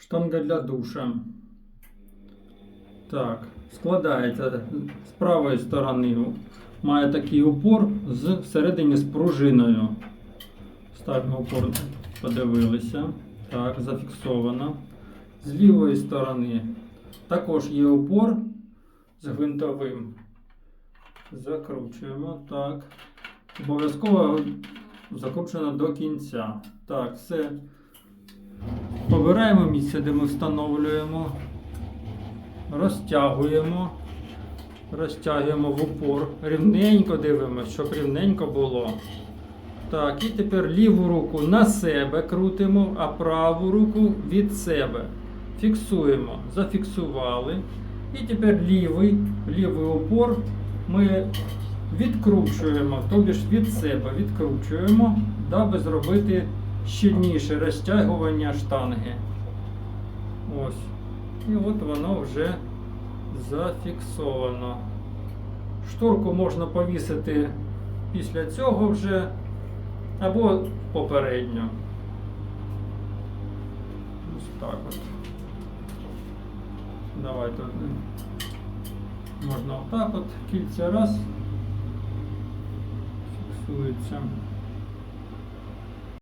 Штанга для душа. Так, складається з правої сторони. Має такий упор з всередині з пружиною. Ставимо упор, подивилися. Так, зафіксовано. З лівої сторони також є упор з гвинтовим. Закручуємо. Так. Обов'язково закручено до кінця. Так, все. Обираємо місце, де ми встановлюємо. Розтягуємо. Розтягуємо в упор. Рівненько дивимося, щоб рівненько було. Так, і тепер ліву руку на себе крутимо, а праву руку від себе. Фіксуємо. Зафіксували. І тепер лівий, лівий упор ми відкручуємо, тобі ж від себе відкручуємо, даби зробити щільніше розтягування штанги. Ось. І от воно вже зафіксовано. Шторку можна повісити після цього вже або попередньо. Ось так от. Давайте можна отак от кільця раз. Фіксується.